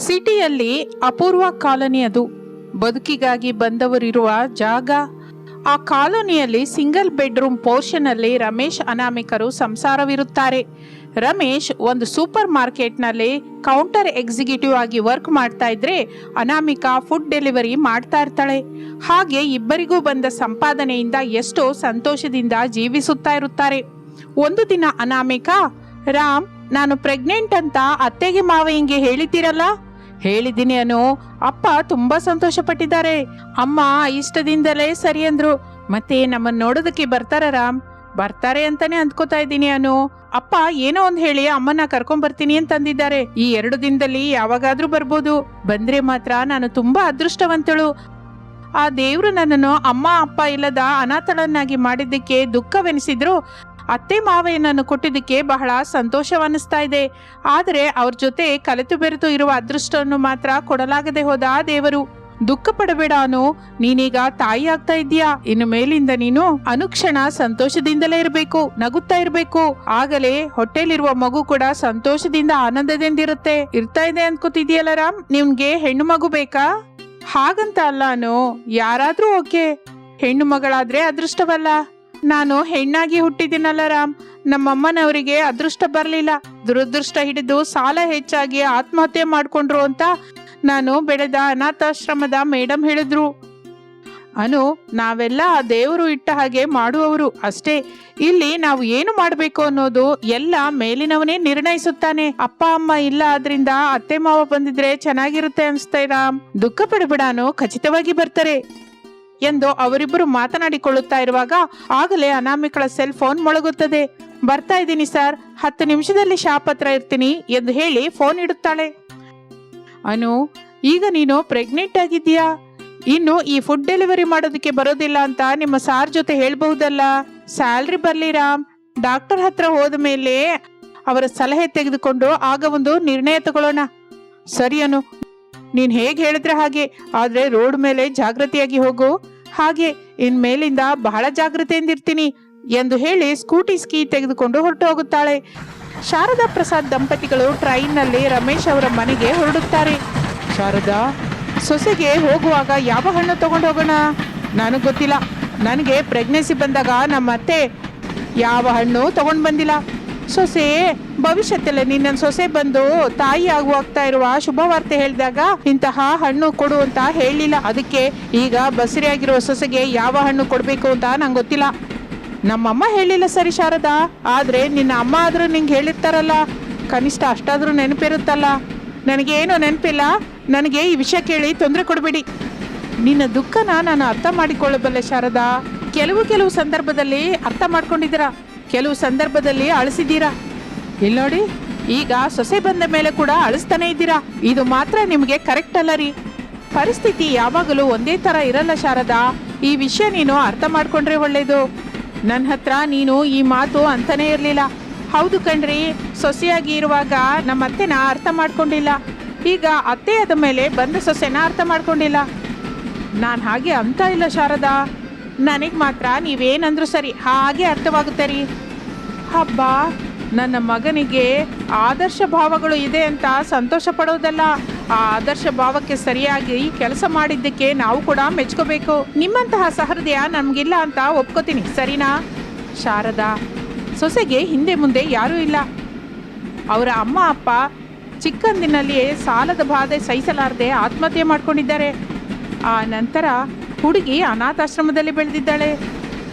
ಸಿಟಿಯಲ್ಲಿ ಅಪೂರ್ವ ಕಾಲೋನಿ ಅದು. ಬದುಕಿಗಾಗಿ ಬಂದವರಿರುವ ಜಾಗ. ಆ ಕಾಲೋನಿಯಲ್ಲಿ ಸಿಂಗಲ್ ಬೆಡ್ರೂಮ್ ಪೋರ್ಷನ್ ಅಲ್ಲಿ ರಮೇಶ್ ಅನಾಮಿಕರು ಸಂಸಾರವಿರುತ್ತಾರೆ. ರಮೇಶ್ ಒಂದು ಸೂಪರ್ ಮಾರ್ಕೆಟ್ನಲ್ಲಿ ಕೌಂಟರ್ ಎಕ್ಸಿಕ್ಯೂಟಿವ್ ಆಗಿ ವರ್ಕ್ ಮಾಡ್ತಾ ಇದ್ರೆ ಅನಾಮಿಕಾ ಫುಡ್ ಡೆಲಿವರಿ ಮಾಡ್ತಾ ಇರ್ತಾಳೆ. ಹಾಗೆ ಇಬ್ಬರಿಗೂ ಬಂದ ಸಂಪಾದನೆಯಿಂದ ಎಷ್ಟೋ ಸಂತೋಷದಿಂದ ಜೀವಿಸುತ್ತಾ ಇರುತ್ತಾರೆ. ಒಂದು ದಿನ ಅನಾಮಿಕಾ, ರಾಮ್, ನಾನು ಪ್ರೆಗ್ನೆಂಟ್ ಅಂತ ಅತ್ತೆಗೆ ಮಾವಯ್ಯಂಗೆ ಹೇಳಿದ್ದೀರಲ್ಲ? ಹೇಳಿದ್ದೀನಿ ಅನು. ಅಪ್ಪ ತುಂಬಾ ಸಂತೋಷ ಪಟ್ಟಿದ್ದಾರೆ ಅಮ್ಮ ಇಷ್ಟದಿಂದಲೇ ಸರಿ ಅಂದ್ರು. ಮತ್ತೆ ನಮ್ಮನ್ನ ನೋಡೋದಕ್ಕೆ ಬರ್ತಾರ ರಾಮ್? ಬರ್ತಾರೆ ಅಂತಾನೆ ಅಂದ್ಕೋತಾ ಇದ್ದೀನಿ ಅನು. ಅಪ್ಪ ಏನೋ ಒಂದ್ ಹೇಳಿ ಅಮ್ಮನ ಕರ್ಕೊಂಡ್ ಬರ್ತೀನಿ ಅಂತಂದಿದ್ದಾರೆ ಈ ಎರಡು ದಿನದಲ್ಲಿ ಯಾವಾಗಾದ್ರೂ ಬರ್ಬೋದು. ಬಂದ್ರೆ ಮಾತ್ರ ನಾನು ತುಂಬಾ ಅದೃಷ್ಟವಂತಳು. ಆ ದೇವ್ರು ನನ್ನನ್ನು ಅಮ್ಮ ಅಪ್ಪ ಇಲ್ಲದ ಅನಾಥಳನ್ನಾಗಿ ಮಾಡಿದ್ದಕ್ಕೆ ದುಃಖವೆನಿಸಿದ್ರು. ಅತ್ತೆ ಮಾವಯ್ಯನನ್ನು ಕೊಟ್ಟಿದ್ದಕ್ಕೆ ಬಹಳ ಸಂತೋಷವನ್ನಿಸ್ತಾ ಇದೆ. ಆದರೆ ಅವ್ರ ಜೊತೆ ಕಲೆತು ಬೆರೆತು ಇರುವ ಅದೃಷ್ಟವನ್ನು ಮಾತ್ರ ಕೊಡಲಾಗದೆ ಹೋದ ದೇವರು. ದುಃಖ ಪಡಬೇಡ ಅನು, ನೀನೀಗ ತಾಯಿ ಆಗ್ತಾ ಇದೀಯಾ ಇನ್ನು ಮೇಲಿಂದ ನೀನು ಅನುಕ್ಷಣ ಸಂತೋಷದಿಂದಲೇ ಇರಬೇಕು, ನಗುತ್ತಾ ಇರಬೇಕು. ಆಗಲೇ ಹೊಟ್ಟೆಲಿರುವ ಮಗು ಕೂಡ ಸಂತೋಷದಿಂದ ಆನಂದದಿಂದಿರುತ್ತೆ. ಇರ್ತಾ ಇದೆ ಅನ್ಕೋತಿದ್ಯಲ್ಲ ರಾಮ್, ನಿಮ್ಗೆ ಹೆಣ್ಣು ಮಗು ಬೇಕಾ? ಹಾಗಂತ ಅಲ್ಲ ಅನು, ಯಾರಾದ್ರೂ ಓಕೆ. ಹೆಣ್ಣು ಮಗಳಾದ್ರೆ ಅದೃಷ್ಟವಲ್ಲ. ನಾನು ಹೆಣ್ಣಾಗಿ ಹುಟ್ಟಿದ್ದೀನಲ್ಲ ರಾಮ್. ನಮ್ಮಮ್ಮನವರಿಗೆ ಅದೃಷ್ಟ ಬರಲಿಲ್ಲ. ದುರದೃಷ್ಟ ಹಿಡಿದು ಸಾಲ ಹೆಚ್ಚಾಗಿ ಆತ್ಮಹತ್ಯೆ ಮಾಡ್ಕೊಂಡ್ರು ಅಂತ ನಾನು ಬೆಳೆದ ಅನಾಥಾಶ್ರಮದ ಮೇಡಮ್ ಹೇಳಿದ್ರು. ಅನು, ನಾವೆಲ್ಲ ಆ ದೇವರು ಇಟ್ಟ ಹಾಗೆ ಮಾಡುವವರು ಅಷ್ಟೇ. ಇಲ್ಲಿ ನಾವು ಏನು ಮಾಡಬೇಕು ಅನ್ನೋದು ಎಲ್ಲ ಮೇಲಿನವನೇ ನಿರ್ಣಯಿಸುತ್ತಾನೆ. ಅಪ್ಪ, ಅಮ್ಮ ಇಲ್ಲ ಆದ್ರಿಂದ ಅತ್ತೆ, ಮಾವ ಬಂದಿದ್ರೆ ಚೆನ್ನಾಗಿರುತ್ತೆ ಅನ್ಸ್ತಾ ರಾಮ್. ದುಃಖ ಪಡಬೇಡಾನು ಖಚಿತವಾಗಿ ಬರ್ತಾರೆ. ಎಂದು ಅವರಿಬ್ಬರು ಮಾತನಾಡಿಕೊಳ್ಳುತ್ತಾ ಇರುವಾಗ ಆಗಲೇ ಅನಾಮಿಕಳ ಸೆಲ್ ಫೋನ್ ಮೊಳಗುತ್ತದೆ. ಬರ್ತಾ ಇದ್ದೀನಿ ಸರ್ ಹತ್ತು ನಿಮಿಷದಲ್ಲಿ ಶಾಪ್ ಹತ್ರ ಇರ್ತೀನಿ ಎಂದು ಹೇಳಿ ಫೋನ್ ಇಡುತ್ತಾಳೆ. ಅನು, ಈಗ ನೀನು ಪ್ರೆಗ್ನೆಂಟ್ ಆಗಿದ್ದೀಯಾ? ಇನ್ನು ಈ ಫುಡ್ ಡೆಲಿವರಿ ಮಾಡೋದಕ್ಕೆ ಬರೋದಿಲ್ಲ ಅಂತ ನಿಮ್ಮ ಸಾರ್ ಜೊತೆ ಹೇಳ್ಬಹುದಲ್ಲ? ಸ್ಯಾಲ್ರಿ ಬರ್ಲಿ ರಾಮ್ ಡಾಕ್ಟರ್ ಹತ್ರ ಹೋದ ಮೇಲೆ ಅವರ ಸಲಹೆ ತೆಗೆದುಕೊಂಡು ಆಗ ಒಂದು ನಿರ್ಣಯ ತಗೊಳ್ಳೋಣ. ಸರಿ ಅನು. ನೀನ್ ಹೇಗೆ ಹೇಳಿದ್ರೆ ಹಾಗೆ, ಆದ್ರೆ ರೋಡ್ ಮೇಲೆ ಜಾಗೃತಿಯಾಗಿ ಹೋಗು. ಹಾಗೆ, ಇನ್ ಮೇಲಿಂದ ಬಹಳ ಜಾಗೃತೆಯಿಂದ ಇರ್ತೀನಿ ಎಂದು ಹೇಳಿ ಸ್ಕೂಟಿ ಸ್ಕೀ ತೆಗೆದುಕೊಂಡು ಹೊರಟು ಹೋಗುತ್ತಾಳೆ. ಶಾರದಾ ಪ್ರಸಾದ್ ದಂಪತಿಗಳು ಟ್ರೈನ್ನಲ್ಲಿ ರಮೇಶ್ ಅವರ ಮನೆಗೆ ಹೊರಡುತ್ತಾರೆ. ಶಾರದಾ, ಸೊಸೆಗೆ ಹೋಗುವಾಗ ಯಾವ ಹಣ್ಣು ತಗೊಂಡು ಹೋಗೋಣ? ನನಗೆ ಗೊತ್ತಿಲ್ಲ. ನನಗೆ ಪ್ರೆಗ್ನೆನ್ಸಿ ಬಂದಾಗ ನಮ್ಮ ಅತ್ತೆ ಯಾವ ಹಣ್ಣು ತಗೊಂಡು ಬಂದಿಲ್ಲ. ಸೊಸೆ, ಭವಿಷ್ಯತ್ತಲ್ಲೇ ನಿನ್ನ ಸೊಸೆ ಬಂದು ತಾಯಿ ಆಗುವಾಗ್ತಾ ಇರುವ ಶುಭವಾರ್ತೆ ಹೇಳಿದಾಗ ಇಂತಹ ಹಣ್ಣು ಕೊಡು ಅಂತ ಹೇಳಿಲ್ಲ. ಅದಕ್ಕೆ ಈಗ ಬಸರಿಯಾಗಿರುವ ಸೊಸೆಗೆ ಯಾವ ಹಣ್ಣು ಕೊಡಬೇಕು ಅಂತ ನಂಗೆ ಗೊತ್ತಿಲ್ಲ. ನಮ್ಮಮ್ಮ ಹೇಳಿಲ್ಲ ಸರಿ ಶಾರದಾ, ಆದ್ರೆ ನಿನ್ನ ಅಮ್ಮ ಆದ್ರೂ ನಿಂಗೆ ಹೇಳಿರ್ತಾರಲ್ಲ. ಕನಿಷ್ಠ ಅಷ್ಟಾದ್ರೂ ನೆನಪಿರುತ್ತಲ್ಲ. ನನಗೇನು ನೆನಪಿಲ್ಲ. ನನಗೆ ಈ ವಿಷಯ ಕೇಳಿ ತೊಂದರೆ ಕೊಡಬೇಡಿ. ನಿನ್ನ ದುಃಖನ ನಾನು ಅರ್ಥ ಮಾಡಿಕೊಳ್ಳಬಲ್ಲೆ ಶಾರದಾ. ಕೆಲವು ಕೆಲವು ಸಂದರ್ಭದಲ್ಲಿ ಅರ್ಥ ಮಾಡ್ಕೊಂಡಿದ್ದೀರಾ? ಕೆಲವು ಸಂದರ್ಭದಲ್ಲಿ ಅಳಿಸಿದ್ದೀರಾ? ಇಲ್ಲಿ ನೋಡಿ, ಈಗ ಸೊಸೆ ಬಂದ ಮೇಲೆ ಕೂಡ ಅಳಿಸ್ತಾನೆ ಇದ್ದೀರಾ? ಇದು ಮಾತ್ರ ನಿಮಗೆ ಕರೆಕ್ಟ್ ಅಲ್ಲ ರೀ. ಪರಿಸ್ಥಿತಿ ಯಾವಾಗಲೂ ಒಂದೇ ತರ ಇರಲ್ಲ ಶಾರದಾ. ಈ ವಿಷಯ ನೀನು ಅರ್ಥ ಮಾಡ್ಕೊಂಡ್ರೆ ಒಳ್ಳೇದು. ನನ್ನ ಹತ್ರ ನೀನು ಈ ಮಾತು ಅಂತಾನೆ ಇರಲಿಲ್ಲ. ಹೌದು ಕಣ್ರಿ, ಸೊಸೆಯಾಗಿ ಇರುವಾಗ ನಮ್ಮ ಅತ್ತೆನ ಅರ್ಥ ಮಾಡ್ಕೊಂಡಿಲ್ಲ. ಈಗ ಅತ್ತೆ ಮೇಲೆ ಬಂದ ಸೊಸೆನ ಅರ್ಥ ಮಾಡ್ಕೊಂಡಿಲ್ಲ. ನಾನು ಹಾಗೆ ಅಂತ ಇಲ್ಲ ಶಾರದಾ. ನನಗೆ ಮಾತ್ರ ನೀವೇನಂದ್ರು ಸರಿ, ಹಾಗೆ ಅರ್ಥವಾಗುತ್ತೆ ರೀ. ಹಬ್ಬ, ನನ್ನ ಮಗನಿಗೆ ಆದರ್ಶ ಭಾವಗಳು ಇದೆ ಅಂತ ಸಂತೋಷ ಪಡೋದಲ್ಲ. ಆ ಆದರ್ಶ ಭಾವಕ್ಕೆ ಸರಿಯಾಗಿ ಕೆಲಸ ಮಾಡಿದ್ದಕ್ಕೆ ನಾವು ಕೂಡ ಮೆಚ್ಕೋಬೇಕು. ನಿಮ್ಮಂತಹ ಸಹೃದಯ ನಮಗಿಲ್ಲ ಅಂತ ಒಪ್ಕೋತೀನಿ, ಸರಿನಾ? ಶಾರದಾ, ಸೊಸೆಗೆ ಹಿಂದೆ ಮುಂದೆ ಯಾರೂ ಇಲ್ಲ. ಅವರ ಅಮ್ಮ, ಅಪ್ಪ ಚಿಕ್ಕಂದಿನಲ್ಲಿಯೇ ಸಾಲದ ಬಾಧೆ ಸಹಿಸಲಾರದೆ ಆತ್ಮಹತ್ಯೆ ಮಾಡ್ಕೊಂಡಿದ್ದಾರೆ. ಆ ನಂತರ ಹುಡುಗಿ ಅನಾಥಾಶ್ರಮದಲ್ಲಿ ಬೆಳೆದಿದ್ದಾಳೆ.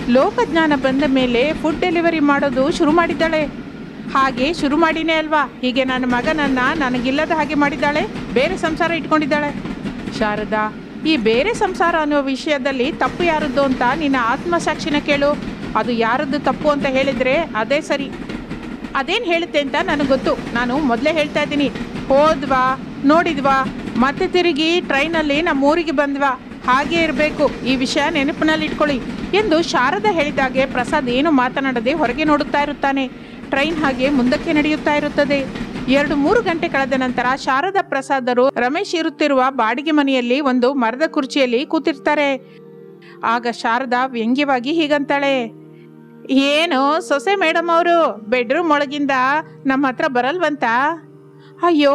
ಲೋಕಜ್ಞಾನ ಬಂದ ಮೇಲೆ ಫುಡ್ ಡೆಲಿವರಿ ಮಾಡೋದು ಶುರು ಮಾಡಿದ್ದಾಳೆ. ಹಾಗೆ ಶುರು ಮಾಡಿನೇ ಅಲ್ವಾ? ಹೀಗೆ ನನ್ನ ಮಗನನ್ನ ನನಗಿಲ್ಲದ ಹಾಗೆ ಮಾಡಿದ್ದಾಳೆ, ಬೇರೆ ಸಂಸಾರ ಇಟ್ಕೊಂಡಿದ್ದಾಳೆ. ಶಾರದಾ, ಈ ಬೇರೆ ಸಂಸಾರ ಅನ್ನೋ ವಿಷಯದಲ್ಲಿ ತಪ್ಪು ಯಾರದ್ದು ಅಂತ ನಿನ್ನ ಆತ್ಮಸಾಕ್ಷಿನ ಕೇಳು. ಅದು ಯಾರದ್ದು ತಪ್ಪು ಅಂತ ಹೇಳಿದ್ರೆ ಅದೇ ಸರಿ. ಅದೇನು ಹೇಳುತ್ತೆ ಅಂತ ನನಗೆ ಗೊತ್ತು. ನಾನು ಮೊದಲೇ ಹೇಳ್ತಾ ಇದ್ದೀನಿ. ಹೋದ್ವಾ, ನೋಡಿದ್ವಾ, ಮತ್ತೆ ತಿರುಗಿ ಟ್ರೈನಲ್ಲಿ ನಮ್ಮ ಊರಿಗೆ ಬಂದ್ವಾ. ಹಾಗೆ ಇರಬೇಕು. ಈ ವಿಷಯ ನೆನಪಿನಲ್ಲಿ ಇಟ್ಕೊಳ್ಳಿ. ಎಂದು ಶಾರದಾ ಹೇಳಿದಾಗೆ ಪ್ರಸಾದ್ ಏನು ಮಾತನಾಡದೆ ಹೊರಗೆ ನೋಡುತ್ತಾ ಇರುತ್ತಾನೆ. ಟ್ರೈನ್ ಹಾಗೆ ಮುಂದಕ್ಕೆ ನಡೆಯುತ್ತಾ ಇರುತ್ತದೆ. ಎರಡು ಮೂರು ಗಂಟೆ ಕಳೆದ ನಂತರ ಶಾರದಾ ಪ್ರಸಾದರು ರಮೇಶ್ ಇರುತ್ತಿರುವ ಬಾಡಿಗೆ ಮನೆಯಲ್ಲಿ ಒಂದು ಮರದ ಕುರ್ಚಿಯಲ್ಲಿ ಕೂತಿರ್ತಾರೆ. ಆಗ ಶಾರದಾ ವ್ಯಂಗ್ಯವಾಗಿ ಹೀಗಂತಾಳೆ. ಏನು ಸೊಸೆ ಮೇಡಮ್ ಅವರು, ಬೆಡ್ರೂಮ್ ಒಳಗಿಂದ ನಮ್ಮ ಹತ್ರ ಬರಲ್ವಂತ? ಅಯ್ಯೋ,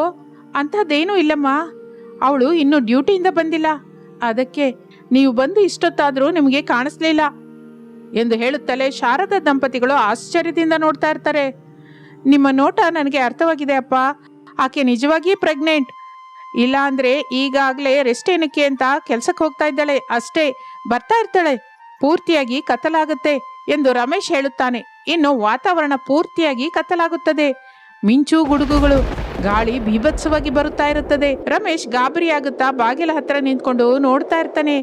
ಅಂಥದ್ದೇನೂ ಇಲ್ಲಮ್ಮ. ಅವಳು ಇನ್ನೂ ಡ್ಯೂಟಿಯಿಂದ ಬಂದಿಲ್ಲ. ಅದಕ್ಕೆ ನೀವು ಬಂದು ಇಷ್ಟೊತ್ತಾದರೂ ನಿಮಗೆ ಕಾಣಿಸ್ಲಿಲ್ಲ ಎಂದು ಹೇಳುತ್ತಲೇ ಶಾರದ ದಂಪತಿಗಳು ಆಶ್ಚರ್ಯದಿಂದ ನೋಡ್ತಾ ಇರ್ತಾರೆ. ನಿಮ್ಮ ನೋಟ ನನಗೆ ಅರ್ಥವಾಗಿದೆ ಅಪ್ಪ. ಆಕೆ ನಿಜವಾಗಿ ಪ್ರೆಗ್ನೆಂಟ್ ಇಲ್ಲ ಅಂದ್ರೆ ಈಗಾಗಲೇ ರೆಸ್ಟ್ ಏನಕ್ಕೆ ಅಂತ ಕೆಲ್ಸಕ್ಕೆ ಹೋಗ್ತಾ ಇದ್ದಾಳೆ. ಅಷ್ಟೇ, ಬರ್ತಾ ಇರ್ತಾಳೆ. ಪೂರ್ತಿಯಾಗಿ ಕತ್ತಲಾಗುತ್ತೆ ಎಂದು ರಮೇಶ್ ಹೇಳುತ್ತಾನೆ. ಇನ್ನು ವಾತಾವರಣ ಪೂರ್ತಿಯಾಗಿ ಕತ್ತಲಾಗುತ್ತದೆ. ಮಿಂಚು ಗುಡುಗುಗಳು. ಗಾಳಿ ಬೀಭತ್ಸವಾಗಿ ಬರುತ್ತಾ ಇರುತ್ತದೆ. ರಮೇಶ್ ಗಾಬರಿಯಾಗುತ್ತಾ ಬಾಗಿಲ ಹತ್ರ ನಿಂತ್ಕೊಂಡು ನೋಡ್ತಾ ಇರ್ತಾನೆ.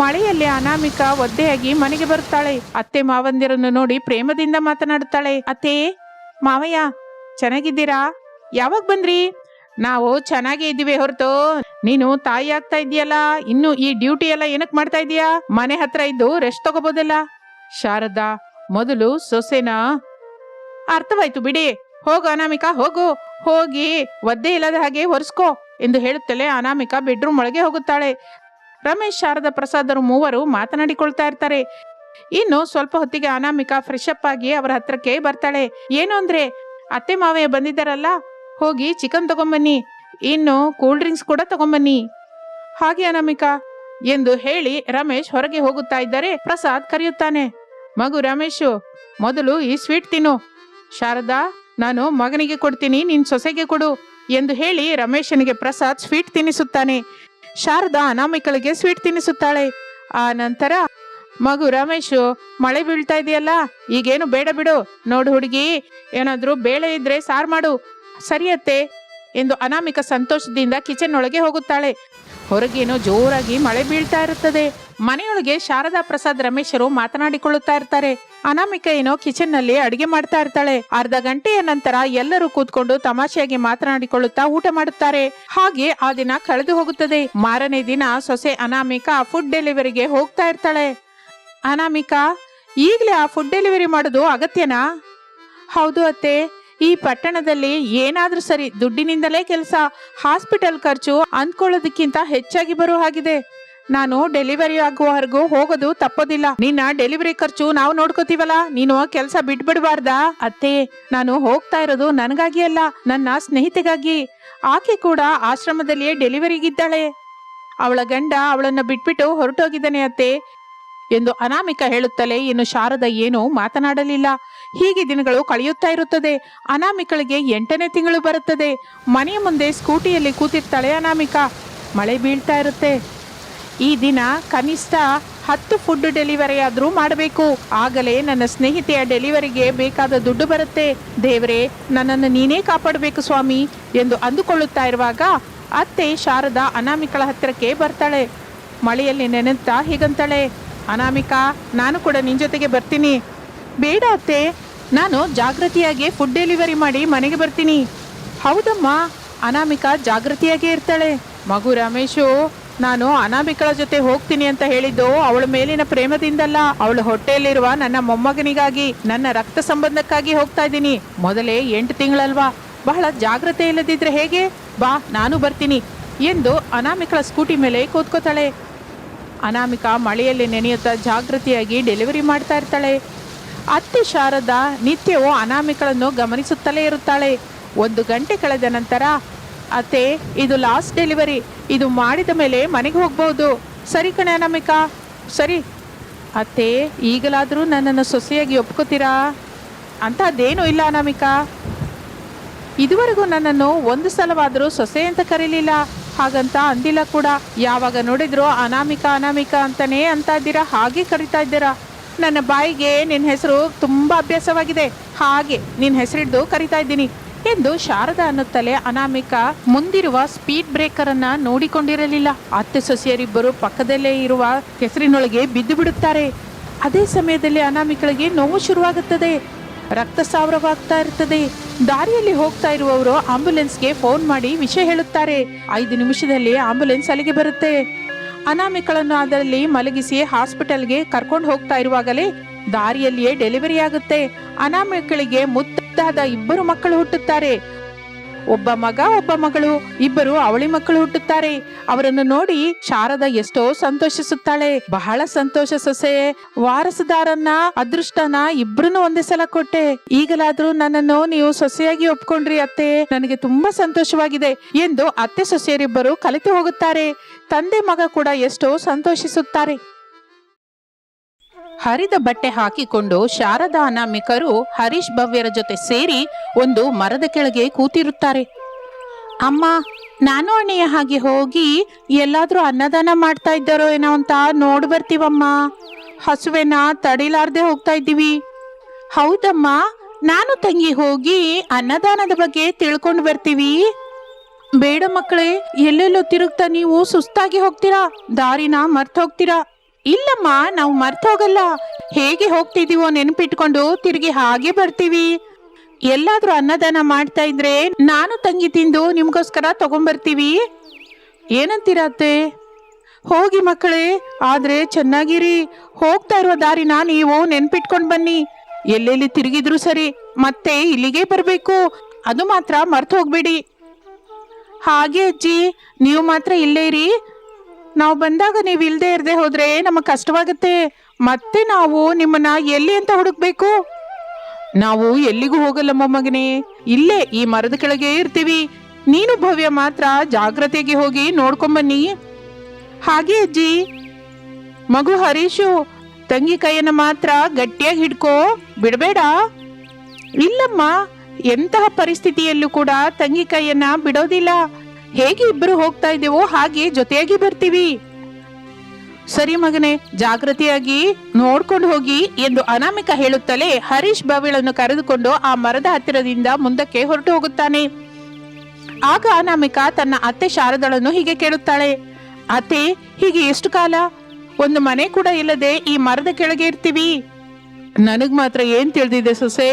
ಮಳೆಯಲ್ಲಿ ಅನಾಮಿಕ ಒದ್ದೆಯಾಗಿ ಮನೆಗೆ ಬರುತ್ತಾಳೆ. ಅತ್ತೆ ಮಾವಂದಿರನ್ನು ನೋಡಿ ಪ್ರೇಮದಿಂದ ಮಾತನಾಡುತ್ತಾಳೆ. ಅತ್ತೆ, ಮಾವಯ್ಯ, ಚೆನ್ನಾಗಿದ್ದೀರಾ? ಯಾವಾಗ ಬಂದ್ರಿ? ನಾವು ಚೆನ್ನಾಗೇ ಇದ್ದೀವಿ ಹೊರತು. ನೀನು ತಾಯಿ ಆಗ್ತಾ ಇದೆಯಲ್ಲ ಇನ್ನು ಈ ಡ್ಯೂಟಿ ಎಲ್ಲ ಏನಕ್ ಮಾಡ್ತಾ ಇದೀಯಾ ಮನೆ ಹತ್ರ ಇದ್ದು ರೆಸ್ಟ್ ತಗೋಬೋದಲ್ಲ? ಶಾರದಾ, ಮೊದಲು ಸೊಸೆನಾ ಅರ್ಥವಾಯ್ತು ಬಿಡಿ. ಹೋಗು ಅನಾಮಿಕಾ, ಹೋಗು. ಹೋಗಿ ಒದ್ದೆ ಇಲ್ಲದ ಹಾಗೆ ಒರೆಸ್ಕೋ ಎಂದು ಹೇಳುತ್ತಲೇ ಅನಾಮಿಕಾ ಬೆಡ್ರೂಮ್ ಒಳಗೆ ಹೋಗುತ್ತಾಳೆ. ರಮೇಶ್, ಶಾರದಾ ಪ್ರಸಾದರು ಮೂವರು ಮಾತನಾಡಿಕೊಳ್ತಾ ಇರ್ತಾರೆ. ಇನ್ನು ಸ್ವಲ್ಪ ಹೊತ್ತಿಗೆ ಅನಾಮಿಕಾ ಫ್ರೆಶ್ ಅಪ್ ಆಗಿ ಅವರ ಹತ್ರಕ್ಕೆ ಬರ್ತಾಳೆ. ಏನು ಅಂದ್ರೆ, ಅತ್ತೆ ಮಾವಯ್ಯ ಬಂದಿದ್ದಾರಲ್ಲ, ಹೋಗಿ ಚಿಕನ್ ತಗೊಂಬನ್ನಿ. ಇನ್ನು ಕೂಲ್ ಡ್ರಿಂಕ್ಸ್ ಕೂಡ ತಗೊಂಬನ್ನಿ. ಹಾಗೆ ಅನಾಮಿಕಾ ಎಂದು ಹೇಳಿ ರಮೇಶ್ ಹೊರಗೆ ಹೋಗುತ್ತಾ ಇದ್ದರೆ ಪ್ರಸಾದ್ ಕರೆಯುತ್ತಾನೆ, ಮಗು ರಮೇಶು, ಮೊದಲು ಈ ಸ್ವೀಟ್ ತಿನ್ನು. ಶಾರದಾ ನಾನು ಮಗನಿಗೆ ಕೊಡ್ತೀನಿ, ನಿನ್ ಸೊಸೆಗೆ ಕೊಡು ಎಂದು ಹೇಳಿ ರಮೇಶನಿಗೆ ಪ್ರಸಾದ್ ಸ್ವೀಟ್ ತಿನ್ನಿಸುತ್ತಾನೆ. ಶಾರದಾ ಅನಾಮಿಕಳಿಗೆ ಸ್ವೀಟ್ ತಿನ್ನಿಸುತ್ತಾಳೆ. ಆ ನಂತರ, ಮಗು ರಮೇಶು, ಮಳೆ ಬೀಳ್ತಾ ಇದೆಯಲ್ಲ, ಈಗೇನು ಬೇಡ ಬಿಡು, ನೋಡು ಹುಡುಗಿ, ಏನಾದರೂ ಬೇಳೆ ಇದ್ರೆ ಸಾರ್ ಮಾಡು. ಸರಿಯತ್ತೆ ಎಂದು ಅನಾಮಿಕ ಸಂತೋಷದಿಂದ ಕಿಚನ್ ಒಳಗೆ ಹೋಗುತ್ತಾಳೆ. ಹೊರಗೇನೋ ಜೋರಾಗಿ ಮಳೆ ಬೀಳ್ತಾ ಇರುತ್ತದೆ. ಮನೆಯೊಳಗೆ ಶಾರದಾ ಪ್ರಸಾದ್ ರಮೇಶರು ಮಾತನಾಡಿಕೊಳ್ಳುತ್ತಾ ಇರ್ತಾರೆ. ಅನಾಮಿಕ ಏನೋ ಕಿಚನ್ನಲ್ಲಿ ಅಡಿಗೆ ಮಾಡ್ತಾ ಇರ್ತಾಳೆ. ಅರ್ಧ ಗಂಟೆಯ ನಂತರ ಎಲ್ಲರೂ ಕೂತ್ಕೊಂಡು ತಮಾಷೆಯಾಗಿ ಮಾತನಾಡಿಕೊಳ್ಳುತ್ತಾ ಊಟ ಮಾಡುತ್ತಾರೆ. ಹಾಗೆ ಆ ದಿನ ಕಳೆದು ಹೋಗುತ್ತದೆ. ಮಾರನೇ ದಿನ ಸೊಸೆ ಅನಾಮಿಕಾ ಫುಡ್ ಡೆಲಿವರಿಗೆ ಹೋಗ್ತಾ ಇರ್ತಾಳೆ. ಅನಾಮಿಕ, ಈಗಲೇ ಆ ಫುಡ್ ಡೆಲಿವರಿ ಮಾಡೋದು ಅಗತ್ಯನಾ? ಹೌದು ಅತ್ತೆ. ಈ ಪಟ್ಟಣದಲ್ಲಿ ಏನಾದ್ರೂ ಸರಿ ದುಡ್ಡಿನಿಂದಲೇ ಕೆಲಸ, ಹಾಸ್ಪಿಟಲ್ ಖರ್ಚು ಅಂದ್ಕೊಳ್ಳೋದಕ್ಕಿಂತ ಹೆಚ್ಚಾಗಿ ಬರೋ ಹಾಗಿದೆ. ನಾನು ಡೆಲಿವರಿ ಆಗುವವರೆಗೂ ಹೋಗೋದು ತಪ್ಪೋದಿಲ್ಲ. ನಿನ್ನ ಡೆಲಿವರಿ ಖರ್ಚು ನಾವು ನೋಡ್ಕೋತೀವಲ್ಲ? ನೀನು ಕೆಲಸ ಬಿಟ್ಬಿಡ್ಬಾರ್ದಾ? ಅತ್ತೆ, ನಾನು ಹೋಗ್ತಾ ಇರೋದು ನನಗಾಗಿ ಅಲ್ಲ, ನನ್ನ ಸ್ನೇಹಿತೆಗಾಗಿ. ಆಕೆ ಕೂಡ ಆಶ್ರಮದಲ್ಲಿಯೇ ಡೆಲಿವರಿಗಿದ್ದಾಳೆ. ಅವಳ ಗಂಡ ಅವಳನ್ನ ಬಿಟ್ಬಿಟ್ಟು ಹೊರಟೋಗಿದ್ದಾನೆ ಅತ್ತೆ. ಎಂದು ಅನಾಮಿಕ ಹೇಳುತ್ತಲೇ ಇನ್ನು ಶಾರದ ಏನು ಮಾತನಾಡಲಿಲ್ಲ. ಹೀಗೆ ದಿನಗಳು ಕಳೆಯುತ್ತಾ ಇರುತ್ತದೆ. ಅನಾಮಿಕಳಿಗೆ ಎಂಟನೇ ತಿಂಗಳು ಬರುತ್ತದೆ. ಮನೆಯ ಮುಂದೆ ಸ್ಕೂಟಿಯಲ್ಲಿ ಕೂತಿರ್ತಾಳೆ ಅನಾಮಿಕ. ಮಳೆ ಬೀಳ್ತಾ ಇರುತ್ತೆ. ಈ ದಿನ ಕನಿಷ್ಠ ಹತ್ತು ಫುಡ್ ಡೆಲಿವರಿ ಆದರೂ ಮಾಡಬೇಕು. ಆಗಲೇ ನನ್ನ ಸ್ನೇಹಿತೆಯ ಡೆಲಿವರಿಗೆ ಬೇಕಾದ ದುಡ್ಡು ಬರುತ್ತೆ. ದೇವರೇ, ನನ್ನನ್ನು ನೀನೇ ಕಾಪಾಡಬೇಕು ಸ್ವಾಮಿ ಎಂದು ಅಂದುಕೊಳ್ಳುತ್ತಾ ಇರುವಾಗ ಅತ್ತೆ ಶಾರದಾ ಅನಾಮಿಕಳ ಹತ್ತಿರಕ್ಕೆ ಬರ್ತಾಳೆ. ಮಳೆಯಲ್ಲಿ ನೆನೆತಾ ಹೀಗಂತಾಳೆ. ಅನಾಮಿಕಾ, ನಾನು ಕೂಡ ನಿನ್ನ ಜೊತೆಗೆ ಬರ್ತೀನಿ. ಬೇಡ ಅತ್ತೆ. ನಾನು ಜಾಗೃತಿಯಾಗಿ ಫುಡ್ ಡೆಲಿವರಿ ಮಾಡಿ ಮನೆಗೆ ಬರ್ತೀನಿ. ಹೌದಮ್ಮ, ಅನಾಮಿಕಾ ಜಾಗೃತಿಯಾಗೇ ಇರ್ತಾಳೆ. ಮಗು ರಮೇಶು, ನಾನು ಅನಾಮಿಕಳ ಜೊತೆ ಹೋಗ್ತೀನಿ ಅಂತ ಹೇಳಿದ್ದು ಅವಳ ಮೇಲಿನ ಪ್ರೇಮದಿಂದಲ್ಲ. ಅವಳ ಹೊಟ್ಟೆಯಲ್ಲಿರುವ ನನ್ನ ಮೊಮ್ಮಗನಿಗಾಗಿ, ನನ್ನ ರಕ್ತ ಸಂಬಂಧಕ್ಕಾಗಿ ಹೋಗ್ತಾ ಇದ್ದೀನಿ. ಮೊದಲೇ ಎಂಟು ತಿಂಗಳಲ್ವಾ? ಬಹಳ ಜಾಗ್ರತೆ ಇಲ್ಲದಿದ್ರೆ ಹೇಗೆ? ಬಾ, ನಾನು ಬರ್ತೀನಿ ಎಂದು ಅನಾಮಿಕಳ ಸ್ಕೂಟಿ ಮೇಲೆ ಕೂತ್ಕೋತಾಳೆ. ಅನಾಮಿಕಾ ಮಳೆಯಲ್ಲಿ ನೆನೆಯುತ್ತಾ ಜಾಗೃತಿಯಾಗಿ ಡೆಲಿವರಿ ಮಾಡ್ತಾ ಇರ್ತಾಳೆ. ಅತ್ತೆ ಶಾರದಾ ನಿತ್ಯವೂ ಅನಾಮಿಕಳನ್ನು ಗಮನಿಸುತ್ತಲೇ ಇರುತ್ತಾಳೆ. ಒಂದು ಗಂಟೆ ಕಳೆದ ನಂತರ, ಅತ್ತೆ, ಇದು ಲಾಸ್ಟ್ ಡೆಲಿವರಿ ಇದು ಮಾಡಿದ ಮೇಲೆ ಮನೆಗೆ ಹೋಗ್ಬೋದು. ಸರಿ ಕಣೆ ಅನಾಮಿಕಾ. ಸರಿ. ಅತ್ತೆ, ಈಗಲಾದರೂ ನನ್ನನ್ನು ಸೊಸೆಯಾಗಿ ಒಪ್ಕೋತೀರಾ? ಅದೇನೂ ಇಲ್ಲ ಅನಾಮಿಕಾ. ಇದುವರೆಗೂ ನನ್ನನ್ನು ಒಂದು ಸಲವಾದರೂ ಸೊಸೆ ಅಂತ ಕರೀಲಿಲ್ಲ. ಹಾಗಂತ ಅಂದಿಲ್ಲ ಕೂಡ. ಯಾವಾಗ ನೋಡಿದ್ರು ಅನಾಮಿಕ ಅನಾಮಿಕ ಅಂತಾನೆ ಅಂತ ಇದ್ದೀರಾ ಹಾಗೆ ಕರಿತಾ ಇದ್ದೀರಾ? ನನ್ನ ಬಾಯಿಗೆ ನಿನ್ನ ಹೆಸರು ತುಂಬ ಅಭ್ಯಾಸವಾಗಿದೆ. ಹಾಗೆ ನಿನ್ನ ಹೆಸರಿಡ್ದು ಕರಿತಾ ಇದ್ದೀನಿ. ಎಂದು ಶಾರದಾ ಅನ್ನುತ್ತಲೇ ಅನಾಮಿಕ ಮುಂದಿರುವ ಸ್ಪೀಡ್ ಬ್ರೇಕರ್ ಅನ್ನ ನೋಡಿಕೊಂಡಿರಲಿಲ್ಲ. ಅತ್ತೆ ಸೊಸೆಯರಿಬ್ಬರು ಪಕ್ಕದಲ್ಲೇ ಇರುವ ಕೆಸರಿನೊಳಗೆ ಬಿದ್ದು ಬಿಡುತ್ತಾರೆ. ಅದೇ ಸಮಯದಲ್ಲಿ ಅನಾಮಿಕಳಿಗೆ ನೋವು ಶುರುವಾಗುತ್ತದೆ. ರಕ್ತಸ್ರಾವವಾಗ್ತಾ ಇರ್ತದೆ. ದಾರಿಯಲ್ಲಿ ಹೋಗ್ತಾ ಇರುವವರು ಆಂಬ್ಯುಲೆನ್ಸ್ಗೆ ಫೋನ್ ಮಾಡಿ ವಿಷಯ ಹೇಳುತ್ತಾರೆ. ಐದು ನಿಮಿಷದಲ್ಲಿ ಆಂಬ್ಯುಲೆನ್ಸ್ ಅಲ್ಲಿಗೆ ಬರುತ್ತೆ. ಅನಾಮಿಕಳನ್ನು ಅದರಲ್ಲಿ ಮಲಗಿಸಿ ಹಾಸ್ಪಿಟಲ್ಗೆ ಕರ್ಕೊಂಡು ಹೋಗ್ತಾ ಇರುವಾಗಲೇ ದಾರಿಯಲ್ಲಿಯೇ ಡೆಲಿವರಿ ಆಗುತ್ತೆ ಅನಾಮಿಕಳಿಗೆ ಮುದ್ದಾದ ಇಬ್ಬರು ಮಕ್ಕಳು ಹುಟ್ಟುತ್ತಾರೆ. ಒಬ್ಬ ಮಗ, ಒಬ್ಬ ಮಗಳು, ಇಬ್ಬರು ಅವಳಿ ಮಕ್ಕಳು ಹುಟ್ಟುತ್ತಾರೆ. ಅವರನ್ನು ನೋಡಿ ಶಾರದ ಎಷ್ಟೋ ಸಂತೋಷಿಸುತ್ತಾಳೆ. ಬಹಳ ಸಂತೋಷ ಸೊಸೆ. ವಾರಸುದಾರನ್ನ, ಅದೃಷ್ಟನ ಇಬ್ರನ್ನು ಒಂದೇ ಸಲ ಕೊಟ್ಟೆ. ಈಗಲಾದ್ರೂ ನನ್ನನ್ನು ನೀವು ಸೊಸೆಯಾಗಿ ಒಪ್ಕೊಂಡ್ರಿ ಅತ್ತೆ. ನನಗೆ ತುಂಬಾ ಸಂತೋಷವಾಗಿದೆ ಎಂದು ಅತ್ತೆ ಸೊಸೆಯರಿಬ್ಬರು ಕಲಿತು ಹೋಗುತ್ತಾರೆ. ತಂದೆ ಮಗ ಕೂಡ ಎಷ್ಟೋ ಸಂತೋಷಿಸುತ್ತಾರೆ. ಹರಿದ ಬಟ್ಟೆ ಹಾಕಿಕೊಂಡು ಶಾರದಾ ಅನಾಮಿಕರು ಹರೀಶ್ ಭವ್ಯರ ಜೊತೆ ಸೇರಿ ಒಂದು ಮರದ ಕೆಳಗೆ ಕೂತಿರುತ್ತಾರೆ. ಅಮ್ಮ, ನಾನು ಅಣ್ಣೆಯ ಹಾಗೆ ಹೋಗಿ ಎಲ್ಲಾದ್ರೂ ಅನ್ನದಾನ ಮಾಡ್ತಾ ಇದ್ದಾರೋ ಏನೋ ಅಂತ ನೋಡ್ ಬರ್ತೀವಮ್ಮ. ಹಸುವೆನ ತಡಿಲಾರ್ದೆ ಹೋಗ್ತಾ ಇದ್ದೀವಿ. ಹೌದಮ್ಮ, ನಾನು ತಂಗಿ ಹೋಗಿ ಅನ್ನದಾನದ ಬಗ್ಗೆ ತಿಳ್ಕೊಂಡು ಬರ್ತೀವಿ. ಬೇಡ ಮಕ್ಕಳೇ, ಎಲ್ಲೆಲ್ಲೋ ತಿರುಗ್ತಾ ನೀವು ಸುಸ್ತಾಗಿ ಹೋಗ್ತೀರಾ, ದಾರಿನ ಮರ್ತ ಹೋಗ್ತೀರಾ. ಇಲ್ಲಮ್ಮ, ನಾವು ಮರ್ತು ಹೋಗಲ್ಲ ಹೇಗೆ ಹೋಗ್ತಿದೀವೋ ನೆನಪಿಟ್ಕೊಂಡು ತಿರುಗಿ ಹಾಗೆ ಬರ್ತೀವಿ. ಎಲ್ಲಾದ್ರೂ ಅನ್ನದಾನ ಮಾಡ್ತಾ ಇದ್ರೆ ನಾನು ತಂಗಿ ತಿಂದು ನಿಮ್ಗೋಸ್ಕರ ತಗೊಂಬರ್ತೀವಿ. ಏನಂತೀರಾ ಅತ್ತೆ? ಹೋಗಿ ಮಕ್ಕಳೇ, ಆದ್ರೆ ಚೆನ್ನಾಗಿರಿ. ಹೋಗ್ತಾ ಇರೋ ದಾರಿನ ನೀವು ನೆನ್ಪಿಟ್ಕೊಂಡು ಬನ್ನಿ. ಎಲ್ಲೆಲ್ಲಿ ತಿರುಗಿದ್ರು ಸರಿ, ಮತ್ತೆ ಇಲ್ಲಿಗೆ ಬರಬೇಕು. ಅದು ಮಾತ್ರ ಮರ್ತು ಹೋಗ್ಬೇಡಿ. ಹಾಗೆ ಅಜ್ಜಿ, ನೀವು ಮಾತ್ರ ಇಲ್ಲೇ ಇರಿ. ನಾವು ಬಂದಾಗ ನೀವು ಇಲ್ದೇ ಇರದೆ ಹೋದ್ರೆ ನಮಗೆ ಕಷ್ಟವಾಗುತ್ತೆ. ಮತ್ತೆ ನಾವು ನಿಮ್ಮನ್ನ ಎಲ್ಲಿ ಅಂತ ಹುಡುಕ್ಬೇಕು? ನಾವು ಎಲ್ಲಿಗೂ ಹೋಗಲ್ಲ ಮೊಮ್ಮಗನೇ ಇಲ್ಲೇ ಈ ಮರದ ಕೆಳಗೆ ಇರ್ತೀವಿ. ನೀನು ಭವ್ಯ ಮಾತ್ರ ಜಾಗ್ರತೆಗೆ ಹೋಗಿ ನೋಡ್ಕೊಂಬನ್ನಿ. ಹಾಗೆ ಅಜ್ಜಿ. ಮಗು ಹರೀಶು, ತಂಗಿ ಕೈಯನ್ನ ಮಾತ್ರ ಗಟ್ಟಿಯಾಗಿ ಹಿಡ್ಕೋ. ಬಿಡಬೇಡ. ಇಲ್ಲಮ್ಮ, ಎಂತಹ ಪರಿಸ್ಥಿತಿಯಲ್ಲೂ ಕೂಡ ತಂಗಿ ಕೈಯನ್ನ ಬಿಡೋದಿಲ್ಲ. ಹೇಗೆ ಇಬ್ಬರು ಹೋಗ್ತಾ ಇದ್ದೇವೋ ಹಾಗೆ ಜೊತೆಯಾಗಿ ಬರ್ತೀವಿ. ಸರಿ ಮಗನೆ ಜಾಗೃತಿಯಾಗಿ ನೋಡ್ಕೊಂಡು ಹೋಗಿ ಎಂದು ಅನಾಮಿಕ ಹೇಳುತ್ತಲೇ ಹರೀಶ್ ಬಾವಿಳನ್ನು ಕರೆದುಕೊಂಡು ಆ ಮರದ ಹತ್ತಿರದಿಂದ ಮುಂದಕ್ಕೆ ಹೊರಟು ಹೋಗುತ್ತಾನೆ. ಆಗ ಅನಾಮಿಕ ತನ್ನ ಅತ್ತೆ ಶಾರದಳನ್ನು ಹೀಗೆ ಕೇಳುತ್ತಾಳೆ, ಅತ್ತೆ, ಹೀಗೆ ಎಷ್ಟು ಕಾಲ? ಒಂದು ಮನೆ ಕೂಡ ಇಲ್ಲದೆ ಈ ಮರದ ಕೆಳಗೆ ಇರ್ತೀವಿ. ನನಗ್ ಮಾತ್ರ ಏನ್ ತಿಳಿದಿದೆ ಸೊಸೆ?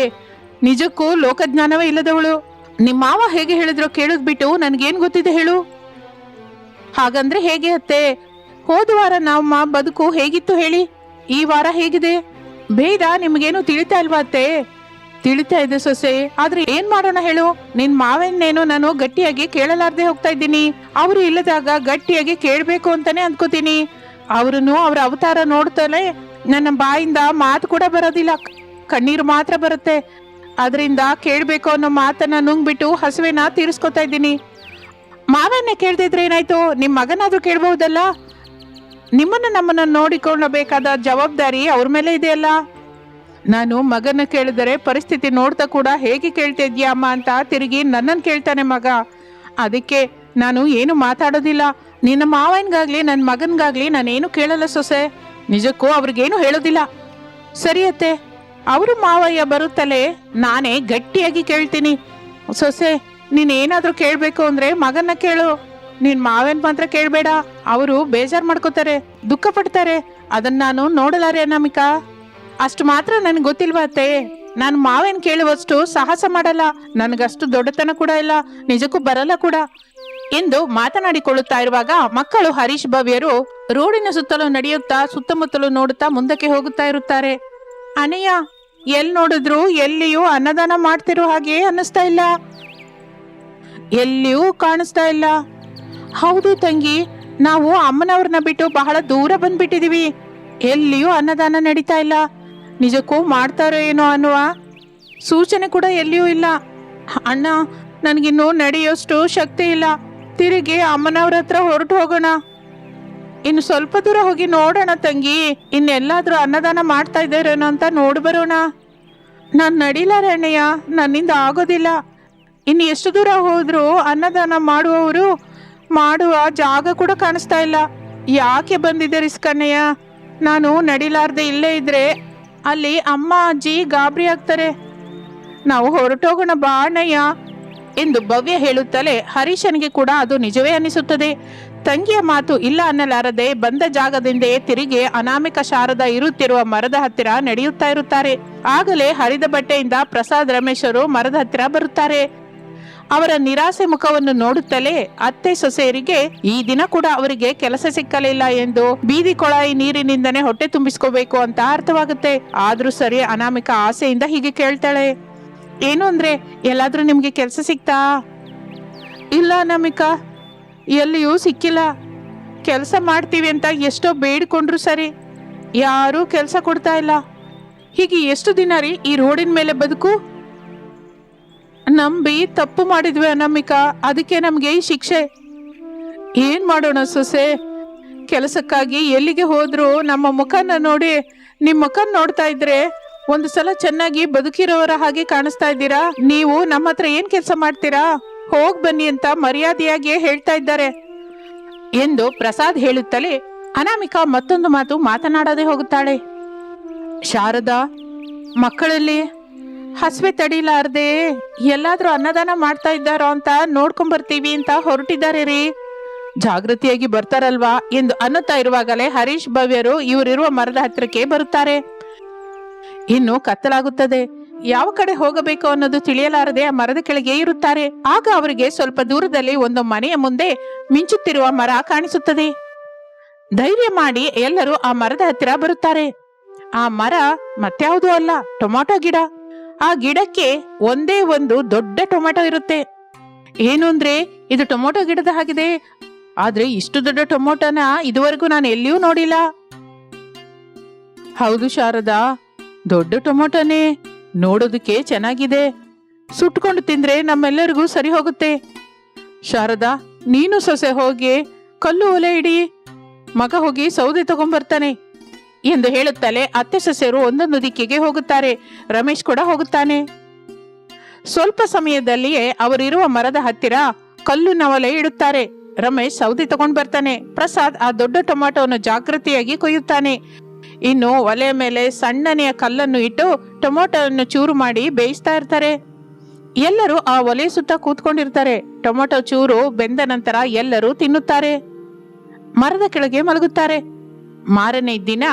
ನಿಜಕ್ಕೂ ಲೋಕಜ್ಞಾನವೇ ಇಲ್ಲದವಳು. ನಿಮ್ಮ ಮಾವ ಹೇಗೆ ಹೇಳಿದ್ರೋ ಕೇಳದ್ ಬಿಟ್ಟು ನನ್ಗೇನ್ ಗೊತ್ತಿದೆ ಹೇಳು? ಹಾಗಂದ್ರೆ ಹೇಗೆ ಅತ್ತೆ? ಹೋದ ವಾರ ನಮ್ಮ ಬದುಕು ಹೇಗಿತ್ತು ಹೇಳಿ? ಈ ವಾರ ಹೇಗಿದೆ? ಬೇಡ ನಿಮ್ಗೇನು ತಿಳಿತಾ ಇಲ್ವಾ ಅತ್ತೆ? ತಿಳಿತಾ ಇದೆ ಸೊಸೆ, ಆದ್ರೆ ಏನ್ ಮಾಡೋಣ ಹೇಳು? ನಿನ್ ಮಾವನ್ನೇನು ನಾನು ಗಟ್ಟಿಯಾಗಿ ಕೇಳಲಾರ್ದೆ ಹೋಗ್ತಾ ಇದ್ದೀನಿ. ಅವರು ಇಲ್ಲದಾಗ ಗಟ್ಟಿಯಾಗಿ ಕೇಳ್ಬೇಕು ಅಂತಾನೆ ಅನ್ಕೋತೀನಿ ಅವ್ರನ್ನು ಅವ್ರ ಅವತಾರ ನೋಡ್ತಾನೆ ನನ್ನ ಬಾಯಿಂದ ಮಾತು ಕೂಡ ಬರೋದಿಲ್ಲ. ಕಣ್ಣೀರು ಮಾತ್ರ ಬರುತ್ತೆ. ಅದರಿಂದ ಕೇಳಬೇಕು ಅನ್ನೋ ಮಾತನ್ನ ನುಂಗ್ಬಿಟ್ಟು ಹಸುವೆನ ತೀರಿಸ್ಕೊತಾ ಇದ್ದೀನಿ. ಮಾವನ್ನೇ ಕೇಳ್ದಿದ್ರೆ ಏನಾಯ್ತು? ನಿಮ್ಮ ಮಗನಾದ್ರೂ ಕೇಳ್ಬಹುದಲ್ಲ? ನಿಮ್ಮನ್ನ ನಮ್ಮನ್ನ ನೋಡಿಕೊಳ್ಳಬೇಕಾದ ಜವಾಬ್ದಾರಿ ಅವ್ರ ಮೇಲೆ ಇದೆಯಲ್ಲ? ನಾನು ಮಗನ ಕೇಳಿದರೆ ಪರಿಸ್ಥಿತಿ ನೋಡ್ತಾ ಕೂಡ ಹೇಗೆ ಕೇಳ್ತಾ ಇದೆಯಾ ಅಮ್ಮ ಅಂತ ತಿರುಗಿ ನನ್ನನ್ನು ಕೇಳ್ತಾನೆ ಮಗ. ಅದಕ್ಕೆ ನಾನು ಏನು ಮಾತಾಡೋದಿಲ್ಲ. ನಿನ್ನ ಮಾವನಿಗಾಗ್ಲಿ ನನ್ನ ಮಗನ್ಗಾಗ್ಲಿ ನಾನೇನು ಕೇಳಲ್ಲ ಸೊಸೆ. ನಿಜಕ್ಕೂ ಅವ್ರಿಗೇನು ಹೇಳೋದಿಲ್ಲ. ಸರಿಯತ್ತೆ ಅವರು ಮಾವಯ್ಯ ಬರುತ್ತಲೇ ನಾನೇ ಗಟ್ಟಿಯಾಗಿ ಕೇಳ್ತೀನಿ. ಸೊಸೆ ನೀನ್ ಕೇಳಬೇಕು ಕೇಳ್ಬೇಕು ಅಂದ್ರೆ ಮಗನ್ನ ಕೇಳು. ನಿನ್ ಮಾವನ್ ಮಾತ್ರ ಕೇಳಬೇಡ. ಅವರು ಬೇಜಾರ್ ಮಾಡ್ಕೋತಾರೆ, ದುಃಖ ಪಡ್ತಾರೆ. ಅದನ್ನ ನಾನು ನೋಡಲಾರೆ ಅನಾಮಿಕಾ. ಅಷ್ಟು ಮಾತ್ರ ನನ್ಗೆ ಗೊತ್ತಿಲ್ವಾ ಅತ್ತೆ? ನಾನು ಮಾವೇನ್ ಕೇಳುವಷ್ಟು ಸಾಹಸ ಮಾಡಲ್ಲ. ನನಗಷ್ಟು ದೊಡ್ಡತನ ಕೂಡ ಇಲ್ಲ. ನಿಜಕ್ಕೂ ಬರಲ್ಲ ಕೂಡ. ಎಂದು ಮಾತನಾಡಿಕೊಳ್ಳುತ್ತಾ ಇರುವಾಗ ಮಕ್ಕಳು ಹರೀಶ್ ಭವ್ಯರು ರೋಡಿನ ಸುತ್ತಲೂ ನಡೆಯುತ್ತಾ ಸುತ್ತಮುತ್ತಲೂ ನೋಡುತ್ತಾ ಮುಂದಕ್ಕೆ ಹೋಗುತ್ತಾ ಇರುತ್ತಾರೆ. ಅನಯ್ಯ ಎಲ್ ನೋಡಿದ್ರು ಎಲ್ಲಿಯೂ ಅನ್ನದಾನ ಮಾಡ್ತಿರೋ ಹಾಗೆ ಅನ್ನಿಸ್ತಾ ಇಲ್ಲ. ಎಲ್ಲಿಯೂ ಕಾಣಿಸ್ತಾ ಇಲ್ಲ. ಹೌದು ತಂಗಿ, ನಾವು ಅಮ್ಮನವ್ರನ್ನ ಬಿಟ್ಟು ಬಹಳ ದೂರ ಬಂದ್ಬಿಟ್ಟಿದೀವಿ. ಎಲ್ಲಿಯೂ ಅನ್ನದಾನ ನಡೀತಾ ಇಲ್ಲ. ನಿಜಕ್ಕೂ ಮಾಡ್ತಾರೋ ಏನೋ ಅನ್ನುವ ಸೂಚನೆ ಕೂಡ ಎಲ್ಲಿಯೂ ಇಲ್ಲ. ಅಣ್ಣ, ನನಗಿನ್ನೂ ನಡೆಯೋಷ್ಟು ಶಕ್ತಿ ಇಲ್ಲ. ತಿರುಗಿ ಅಮ್ಮನವ್ರ ಹತ್ರ ಹೊರಟು ಹೋಗೋಣ. ಇನ್ನು ಸ್ವಲ್ಪ ದೂರ ಹೋಗಿ ನೋಡೋಣ ತಂಗಿ. ಇನ್ನೆಲ್ಲಾದ್ರೂ ಅನ್ನದಾನ ಮಾಡ್ತಾ ಇದ್ದಾರೇನೋ ಅಂತ ನೋಡ್ಬರೋಣ ನಾನು ನಡಿಲಾರೆ ಅಣ್ಣಯ್ಯ ನನ್ನಿಂದ ಆಗೋದಿಲ್ಲ. ಇನ್ನು ಎಷ್ಟು ದೂರ ಹೋದರೂ ಅನ್ನದಾನ ಮಾಡುವವರು ಮಾಡುವ ಜಾಗ ಕೂಡ ಕಾಣಿಸ್ತಾ ಇಲ್ಲ. ಯಾಕೆ ಬಂದಿದೆ ರಿಸ್ಕ್ ನಾನು ನಡಿಲಾರ್ದೆ ಇಲ್ಲೇ ಇದ್ರೆ ಅಲ್ಲಿ ಅಮ್ಮ, ಅಜ್ಜಿ ಗಾಬರಿ ಆಗ್ತಾರೆ. ನಾವು ಹೊರಟೋಗೋಣ ಬಾ ಅಣ್ಣಯ್ಯ. ಎಂದು ಭವ್ಯ ಹೇಳುತ್ತಲೇ ಹರೀಶನಿಗೆ ಕೂಡ ಅದು ನಿಜವೇ ಅನಿಸುತ್ತದೆ. ತಂಗಿಯ ಮಾತು ಇಲ್ಲ ಅನ್ನಲಾರದೆ ಬಂದ ಜಾಗದಿಂದ ತಿರುಗಿ ಅನಾಮಿಕ ಶಾರದ ಇರುತ್ತಿರುವ ಮರದ ಹತ್ತಿರ ನಡೆಯುತ್ತಾ ಇರುತ್ತಾರೆ. ಆಗಲೇ ಹರಿದ ಬಟ್ಟೆಯಿಂದ ಪ್ರಸಾದ್ ರಮೇಶರು ಮರದ ಹತ್ತಿರ ಬರುತ್ತಾರೆ. ಅವರ ನಿರಾಸೆ ಮುಖವನ್ನು ನೋಡುತ್ತಲೇ ಅತ್ತೆ ಸೊಸೆಯರಿಗೆ, ಈ ದಿನ ಕೂಡ ಅವರಿಗೆ ಕೆಲಸ ಸಿಕ್ಕಲಿಲ್ಲ ಎಂದು ಬೀದಿ ಕೊಳಾಯಿ ನೀರಿನಿಂದನೇ ಹೊಟ್ಟೆ ತುಂಬಿಸ್ಕೋಬೇಕು ಅಂತ ಅರ್ಥವಾಗುತ್ತೆ. ಆದ್ರೂ ಸರಿ ಅನಾಮಿಕ ಆಸೆಯಿಂದ ಹೀಗೆ ಕೇಳ್ತಾಳೆ. ಏನು ಅಂದ್ರೆ, ಎಲ್ಲಾದ್ರೂ ನಿಮ್ಗೆ ಕೆಲಸ ಸಿಕ್ತಾ? ಇಲ್ಲ ನಮಿಕಾ ಎಲ್ಲಿಯೂ ಸಿಕ್ಕಿಲ್ಲ. ಕೆಲಸ ಮಾಡ್ತೀವಿ ಅಂತ ಎಷ್ಟೋ ಬೇಡಿಕೊಂಡ್ರು ಸರಿ. ಯಾರೂ ಕೆಲಸ ಕೊಡ್ತಾ ಇಲ್ಲ. ಹೀಗೆ ಎಷ್ಟು ದಿನ ರೀ ಈ ರೋಡಿನ ಮೇಲೆ ಬದುಕು? ನಂಬಿ ತಪ್ಪು ಮಾಡಿದ್ವಿ ಅನಾಮಿಕಾ, ಅದಕ್ಕೆ ನಮಗೆ ಈ ಶಿಕ್ಷೆ. ಏನು ಮಾಡೋಣ ಸೊಸೆ? ಕೆಲಸಕ್ಕಾಗಿ ಎಲ್ಲಿಗೆ ಹೋದ್ರು ನಮ್ಮ ಮುಖನ ನೋಡಿ ನಿಮ್ಮ ಮುಖ ನೋಡ್ತಾ ಇದ್ರೆ ಒಂದು ಸಲ ಚೆನ್ನಾಗಿ ಬದುಕಿರೋರ ಹಾಗೆ ಕಾಣಿಸ್ತಾ ಇದ್ದೀರಾ? ನೀವು ನಮ್ಮ ಹತ್ರ ಏನು ಕೆಲಸ ಮಾಡ್ತೀರಾ? ಹೋಗ್ ಬನ್ನಿ ಅಂತ ಮರ್ಯಾದೆಯಾಗಿಯೇ ಹೇಳ್ತಾ ಇದ್ದಾರೆ ಎಂದು ಪ್ರಸಾದ್ ಹೇಳುತ್ತಲೇ ಅನಾಮಿಕಾ ಮತ್ತೊಂದು ಮಾತು ಮಾತನಾಡದೆ ಹೋಗುತ್ತಾಳೆ. ಶಾರದಾ, ಮಕ್ಕಳಲ್ಲಿ ಹಸುವೆ ತಡಿಲಾರ್ದೆ ಎಲ್ಲಾದ್ರೂ ಅನ್ನದಾನ ಮಾಡ್ತಾ ಇದ್ದಾರೋ ಅಂತ ನೋಡ್ಕೊಂಡ್ ಬರ್ತೀವಿ ಅಂತ ಹೊರಟಿದ್ದಾರೆ ರೀ ಜಾಗೃತಿಯಾಗಿ ಬರ್ತಾರಲ್ವಾ ಎಂದು ಅನ್ನುತ್ತಾ ಇರುವಾಗಲೇ ಹರೀಶ್ ಭವ್ಯರು ಇವರಿರುವ ಮರದ ಹತ್ತಿರಕ್ಕೆ ಬರುತ್ತಾರೆ. ಇನ್ನು ಕತ್ತಲಾಗುತ್ತದೆ. ಯಾವ ಕಡೆ ಹೋಗಬೇಕು ಅನ್ನೋದು ತಿಳಿಯಲಾರದೆ ಆ ಮರದ ಕೆಳಗೆ ಇರುತ್ತಾರೆ. ಆಗ ಅವರಿಗೆ ಸ್ವಲ್ಪ ದೂರದಲ್ಲಿ ಒಂದು ಮನೆಯ ಮುಂದೆ ಮಿಂಚುತ್ತಿರುವ ಮರ ಕಾಣಿಸುತ್ತದೆ. ಧೈರ್ಯ ಮಾಡಿ ಎಲ್ಲರೂ ಆ ಮರದ ಹತ್ತಿರ ಬರುತ್ತಾರೆ. ಆ ಮರ ಮತ್ಯಾವುದೂ ಅಲ್ಲ, ಟೊಮಾಟೊ ಗಿಡ. ಆ ಗಿಡಕ್ಕೆ ಒಂದೇ ಒಂದು ದೊಡ್ಡ ಟೊಮೆಟೊ ಇರುತ್ತೆ. ಏನು ಅಂದ್ರೆ, ಇದು ಟೊಮೊಟೊ ಗಿಡದ ಹಾಗಿದೆ. ಆದ್ರೆ ಇಷ್ಟು ದೊಡ್ಡ ಟೊಮೊಟೊನ ಇದುವರೆಗೂ ನಾನು ಎಲ್ಲಿಯೂ ನೋಡಿಲ್ಲ. ಹೌದು ಶಾರದಾ, ದೊಡ್ಡ ಟೊಮೊಟೊನೇ. ನೋಡೋದಕ್ಕೆ ಚೆನ್ನಾಗಿದೆ. ಸುಟ್ಕೊಂಡು ತಿಂದ್ರೆ ನಮ್ಮೆಲ್ಲರಿಗೂ ಸರಿ ಹೋಗುತ್ತೆ. ಶಾರದಾ, ನೀನು ಸೊಸೆ ಹೋಗಿ ಕಲ್ಲು ಒಲೆ ಇಡಿ. ಮಗ ಹೋಗಿ ಸೌದೆ ತಗೊಂಡ್ಬರ್ತಾನೆ ಎಂದು ಹೇಳುತ್ತಲೇ ಅತ್ತೆ ಸೊಸೆಯರು ಒಂದೊಂದು ದಿಕ್ಕಿಗೆ ಹೋಗುತ್ತಾರೆ. ರಮೇಶ್ ಕೂಡ ಹೋಗುತ್ತಾನೆ. ಸ್ವಲ್ಪ ಸಮಯದಲ್ಲಿಯೇ ಅವರಿರುವ ಮರದ ಹತ್ತಿರ ಕಲ್ಲು ನವಲೆ ಇಡುತ್ತಾರೆ. ರಮೇಶ್ ಸೌದೆ ತಗೊಂಡ್ ಬರ್ತಾನೆ ಪ್ರಸಾದ್ ಆ ದೊಡ್ಡ ಟೊಮಾಟೋವನ್ನು ಜಾಗೃತಿಯಾಗಿ ಕೊಯ್ಯುತ್ತಾನೆ. ಇನ್ನು ಒಲೆ ಮೇಲೆ ಸಣ್ಣನೆಯ ಕಲ್ಲನ್ನು ಇಟ್ಟು ಟೊಮೊಟೊವನ್ನು ಚೂರು ಮಾಡಿ ಬೇಯಿಸ್ತಾ ಇರ್ತಾರೆ. ಎಲ್ಲರೂ ಆ ಒಲೆ ಸುತ್ತ ಕೂತ್ಕೊಂಡಿರ್ತಾರೆ. ಟೊಮೊಟೊ ಚೂರು ಬೆಂದ ನಂತರ ಎಲ್ಲರೂ ತಿನ್ನುತ್ತಾರೆ. ಮರದ ಕೆಳಗೆ ಮಲಗುತ್ತಾರೆ. ಮಾರನೇ ದಿನ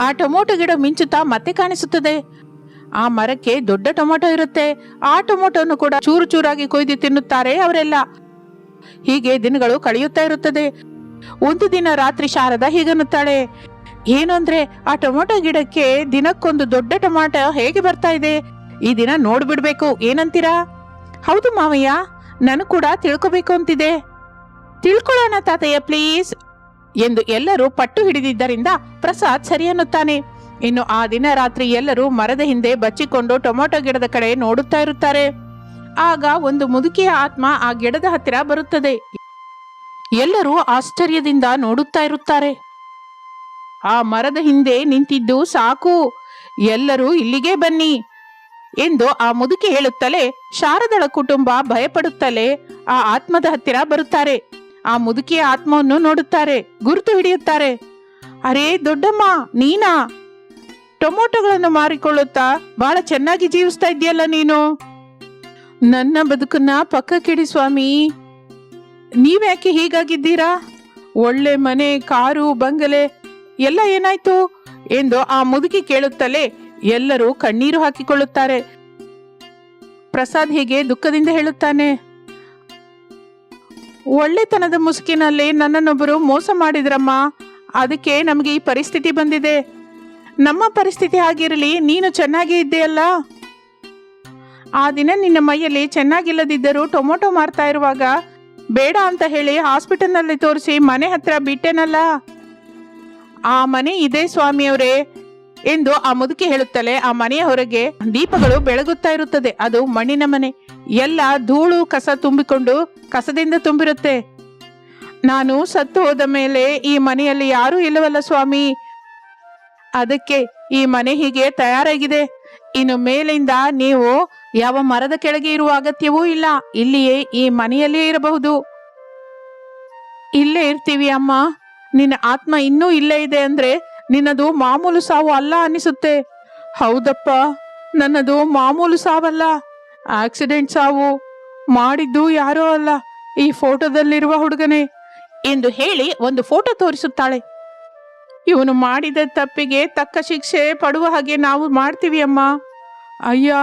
ಆ ಟೊಮೊಟೊ ಗಿಡ ಮಿಂಚುತ್ತಾ ಮತ್ತೆ ಕಾಣಿಸುತ್ತದೆ. ಆ ಮರಕ್ಕೆ ದೊಡ್ಡ ಟೊಮೊಟೊ ಇರುತ್ತೆ. ಆ ಟೊಮೊಟೊನ್ನು ಕೂಡ ಚೂರು ಚೂರಾಗಿ ಕೊಯ್ದು ತಿನ್ನುತ್ತಾರೆ ಅವರೆಲ್ಲ. ಹೀಗೆ ದಿನಗಳು ಕಳೆಯುತ್ತಾ ಇರುತ್ತದೆ. ಒಂದು ದಿನ ರಾತ್ರಿ ಶಾರದ ಹೀಗನ್ನುತ್ತಾಳೆ. ಏನು ಅಂದ್ರೆ ಆ ಟೊಮೊಟೊ ಗಿಡಕ್ಕೆ ದಿನಕ್ಕೊಂದು ದೊಡ್ಡ ಟೊಮಾಟೊ ಹೇಗೆ ಬರ್ತಾ ಇದೆ? ಈ ದಿನ ನೋಡ್ಬಿಡ್ಬೇಕು. ಏನಂತೀರಾ? ಹೌದು ಮಾವಯ್ಯ, ನಾನು ಕೂಡ ತಿಳ್ಕೊಬೇಕು ಅಂತಿದೆ. ತಿಳ್ಕೊಳ್ಳೋಣ ತಾತಯ್ಯ, ಪ್ಲೀಸ್. ಎಂದು ಎಲ್ಲರೂ ಪಟ್ಟು ಹಿಡಿದಿದ್ದರಿಂದ ಪ್ರಸಾದ್ ಸರಿ ಅನ್ನುತ್ತಾನೆ. ಇನ್ನು ಆ ದಿನ ರಾತ್ರಿ ಎಲ್ಲರೂ ಮರದ ಹಿಂದೆ ಬಚ್ಚಿಕೊಂಡು ಟೊಮೊಟೊ ಗಿಡದ ಕಡೆ ನೋಡುತ್ತಾ ಇರುತ್ತಾರೆ. ಆಗ ಒಂದು ಮುದುಕಿಯ ಆತ್ಮ ಆ ಗಿಡದ ಹತ್ತಿರ ಬರುತ್ತದೆ. ಎಲ್ಲರೂ ಆಶ್ಚರ್ಯದಿಂದ ನೋಡುತ್ತಾ ಇರುತ್ತಾರೆ. ಆ ಮರದ ಹಿಂದೆ ನಿಂತಿದ್ದು ಸಾಕು. ಎಲ್ಲರೂ ಇಲ್ಲಿಗೆ ಬನ್ನಿ ಎಂದು ಆ ಮುದುಕಿ ಹೇಳುತ್ತಲೇ ಶಾರದಳ ಕುಟುಂಬ ಭಯಪಡುತ್ತಲೇ ಆ ಆತ್ಮದ ಹತ್ತಿರ ಬರುತ್ತಾರೆ. ಆ ಮುದುಕಿಯ ಆತ್ಮವನ್ನು ನೋಡುತ್ತಾರೆ, ಗುರುತು ಹಿಡಿಯುತ್ತಾರೆ. ಅರೇ ದೊಡ್ಡಮ್ಮ, ನೀನಾ? ಟೊಮೊಟೊಗಳನ್ನು ಮಾರಿಕೊಳ್ಳುತ್ತಾ ಬಹಳ ಚೆನ್ನಾಗಿ ಜೀವಿಸ್ತಾ ಇದೆಯಲ್ಲ ನೀನು? ನನ್ನ ಬದುಕನ್ನ ಪಕ್ಕಕ್ಕಿಡಿ ಸ್ವಾಮಿ. ನೀವ್ಯಾಕೆ ಹೀಗಾಗಿದ್ದೀರಾ? ಒಳ್ಳೆ ಮನೆ, ಕಾರು, ಬಂಗಲೆ ಎಲ್ಲ ಏನಾಯ್ತು? ಎಂದು ಆ ಮುದುಕಿ ಕೇಳುತ್ತಲೇ ಎಲ್ಲರೂ ಕಣ್ಣೀರು ಹಾಕಿಕೊಳ್ಳುತ್ತಾರೆ. ಪ್ರಸಾದ್ ಹೀಗೆ ದುಃಖದಿಂದ ಹೇಳುತ್ತಾನೆ, ಒಳ್ಳೆತನದ ಮುಸುಕಿನಲ್ಲಿ ನನ್ನನ್ನೊಬ್ಬರು ಮೋಸ ಮಾಡಿದ್ರಮ್ಮ. ಅದಕ್ಕೆ ನಮಗೆ ಈ ಪರಿಸ್ಥಿತಿ ಬಂದಿದೆ. ನಮ್ಮ ಪರಿಸ್ಥಿತಿ ಆಗಿರಲಿ ನೀನು ಚೆನ್ನಾಗಿ ಇದ್ದೆಯಲ್ಲ? ಆ ದಿನ ನಿನ್ನ ಮೈಯಲ್ಲಿ ಚೆನ್ನಾಗಿಲ್ಲದಿದ್ದರೂ ಟೊಮೊಟೊ ಮಾರ್ತಾ ಇರುವಾಗ ಬೇಡ ಅಂತ ಹೇಳಿ ಹಾಸ್ಪಿಟಲ್ನಲ್ಲಿ ತೋರಿಸಿ ಮನೆ ಹತ್ರ ಬಿಟ್ಟೆನಲ್ಲ? ಆ ಮನೆ ಇದೆ ಸ್ವಾಮಿಯವರೇ ಎಂದು ಆ ಮುದುಕಿ ಹೇಳುತ್ತಲೇ ಆ ಮನೆಯ ಹೊರಗೆ ದೀಪಗಳು ಬೆಳಗುತ್ತಾ ಇರುತ್ತದೆ. ಅದು ಮಣ್ಣಿನ ಮನೆ. ಎಲ್ಲ ಧೂಳು ಕಸ ತುಂಬಿಕೊಂಡು ಕಸದಿಂದ ತುಂಬಿರುತ್ತೆ. ನಾನು ಸತ್ತು ಹೋದ ಮೇಲೆ ಈ ಮನೆಯಲ್ಲಿ ಯಾರೂ ಇಲ್ಲವಲ್ಲ ಸ್ವಾಮಿ? ಅದಕ್ಕೆ ಈ ಮನೆ ಹೀಗೆ ತಯಾರಾಗಿದೆ. ಇನ್ನು ಮೇಲಿಂದ ನೀವು ಯಾವ ಮರದ ಕೆಳಗೆ ಇರುವ ಅಗತ್ಯವೂ ಇಲ್ಲ. ಇಲ್ಲಿಯೇ ಈ ಮನೆಯಲ್ಲೇ ಇರಬಹುದು. ಇಲ್ಲೇ ಇರ್ತೀವಿ ಅಮ್ಮ. ನಿನ್ನ ಆತ್ಮ ಇನ್ನೂ ಇಲ್ಲೇ ಇದೆ ಅಂದ್ರೆ ನಿನ್ನದು ಮಾಮೂಲು ಸಾವು ಅಲ್ಲ ಅನಿಸುತ್ತೆ ಹೌದಪ್ಪ, ನನ್ನದು ಮಾಮೂಲು ಸಾವಲ್ಲ. ಆಕ್ಸಿಡೆಂಟ್ ಸಾವು ಮಾಡಿದ್ದು ಯಾರೋ ಅಲ್ಲ. ಈ ಫೋಟೋದಲ್ಲಿರುವ ಹುಡುಗನೇ. ಎಂದು ಹೇಳಿ ಒಂದು ಫೋಟೋ ತೋರಿಸುತ್ತಾಳೆ. ಇವನು ಮಾಡಿದ ತಪ್ಪಿಗೆ ತಕ್ಕ ಶಿಕ್ಷೆ ಪಡುವ ಹಾಗೆ ನಾವು ಮಾಡ್ತೀವಿ ಅಮ್ಮ. ಅಯ್ಯ,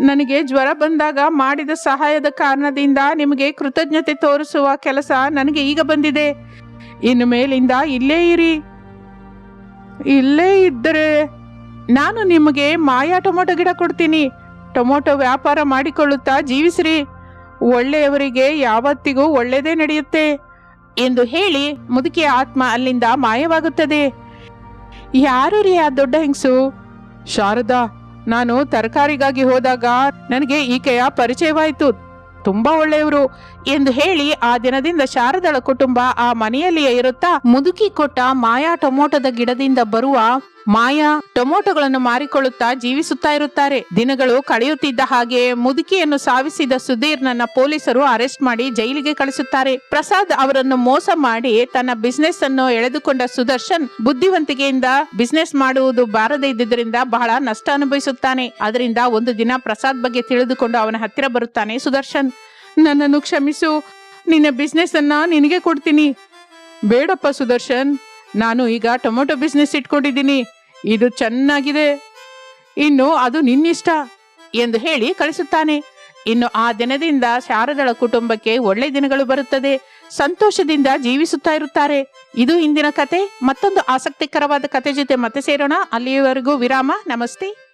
ನನಗೆ ಜ್ವರ ಬಂದಾಗ ಮಾಡಿದ ಸಹಾಯದ ಕಾರಣದಿಂದ ನಿಮಗೆ ಕೃತಜ್ಞತೆ ತೋರಿಸುವ ಕೆಲಸ ನನಗೆ ಈಗ ಬಂದಿದೆ. ಇನ್ನು ಮೇಲಿಂದ ಇಲ್ಲೇ ಇರಿ. ಇಲ್ಲೇ ಇದ್ದರೆ ನಾನು ನಿಮಗೆ ಮಾಯಾ ಟೊಮೊಟೊ ಗಿಡ ಕೊಡ್ತೀನಿ. ಟೊಮೊಟೊ ವ್ಯಾಪಾರ ಮಾಡಿಕೊಳ್ಳುತ್ತಾ ಜೀವಿಸ್ರಿ. ಒಳ್ಳೆಯವರಿಗೆ ಯಾವತ್ತಿಗೂ ಒಳ್ಳೆಯದೇ ನಡೆಯುತ್ತೆ. ಎಂದು ಹೇಳಿ ಮುದುಕಿಯ ಆತ್ಮ ಅಲ್ಲಿಂದ ಮಾಯವಾಗುತ್ತದೆ. ಯಾರು ರೀ ಆ ದೊಡ್ಡ ಹೆಂಗಸು? ಶಾರದಾ, ನಾನು ತರಕಾರಿಗಾಗಿ ಹೋದಾಗ ನನಗೆ ಈಕೆಯ ಪರಿಚಯವಾಯಿತು. ತುಂಬಾ ಒಳ್ಳೆಯವರು ಎಂದು ಹೇಳಿ ಆ ದಿನದಿಂದ ಶಾರದಳ ಕುಟುಂಬ ಆ ಮನೆಯಲ್ಲಿಯೇ ಇರುತ್ತಾ ಮುದುಕಿ ಕೊಟ್ಟ ಮಾಯಾ ಟೊಮೊಟೊದ ಗಿಡದಿಂದ ಬರುವ ಮಾಯಾ ಟೊಮೊಟೊಗಳನ್ನು ಮಾರಿಕೊಳ್ಳುತ್ತಾ ಜೀವಿಸುತ್ತಾ ಇರುತ್ತಾರೆ. ದಿನಗಳು ಕಳೆಯುತ್ತಿದ್ದ ಹಾಗೆ ಮುದುಕಿಯನ್ನು ಸಾವಿಸಿದ ಸುಧೀರ್ನನ್ನ ಪೊಲೀಸರು ಅರೆಸ್ಟ್ ಮಾಡಿ ಜೈಲಿಗೆ ಕಳಿಸುತ್ತಾರೆ. ಪ್ರಸಾದ್ ಅವರನ್ನು ಮೋಸ ಮಾಡಿ ತನ್ನ ಬಿಸ್ನೆಸ್ ಅನ್ನು ಎಳೆದುಕೊಂಡ ಸುದರ್ಶನ್ ಬುದ್ಧಿವಂತಿಕೆಯಿಂದ ಬಿಸ್ನೆಸ್ ಮಾಡುವುದು ಬಾರದೇ ಇದ್ದುದರಿಂದ ಬಹಳ ನಷ್ಟ ಅನುಭವಿಸುತ್ತಾನೆ. ಅದರಿಂದ ಒಂದು ದಿನ ಪ್ರಸಾದ್ ಬಗ್ಗೆ ತಿಳಿದುಕೊಂಡು ಅವನ ಹತ್ತಿರ ಬರುತ್ತಾನೆ ಸುದರ್ಶನ್. ನನ್ನನ್ನು ಕ್ಷಮಿಸು. ನಿನ್ನ ಬಿಸ್ನೆಸ್ ಅನ್ನ ನಿನಗೆ ಕೊಡ್ತೀನಿ. ಬೇಡಪ್ಪ ಸುದರ್ಶನ್. ನಾನು ಈಗ ಟೊಮೊಟೊ ಬಿಸ್ನೆಸ್ ಇಟ್ಕೊಂಡಿದ್ದೀನಿ. ಇದು ಚೆನ್ನಾಗಿದೆ. ಇನ್ನು ಅದು ನಿನ್ನಿಷ್ಟ ಎಂದು ಹೇಳಿ ಕಳಿಸುತ್ತಾನೆ. ಇನ್ನು ಆ ದಿನದಿಂದ ಶಾರದಳ ಕುಟುಂಬಕ್ಕೆ ಒಳ್ಳೆ ದಿನಗಳು ಬರುತ್ತದೆ. ಸಂತೋಷದಿಂದ ಜೀವಿಸುತ್ತಾ ಇರುತ್ತಾರೆ. ಇದು ಇಂದಿನ ಕತೆ. ಮತ್ತೊಂದು ಆಸಕ್ತಿಕರವಾದ ಕತೆ ಜೊತೆ ಮತ್ತೆ ಸೇರೋಣ. ಅಲ್ಲಿಯವರೆಗೂ ವಿರಾಮ. ನಮಸ್ತೆ.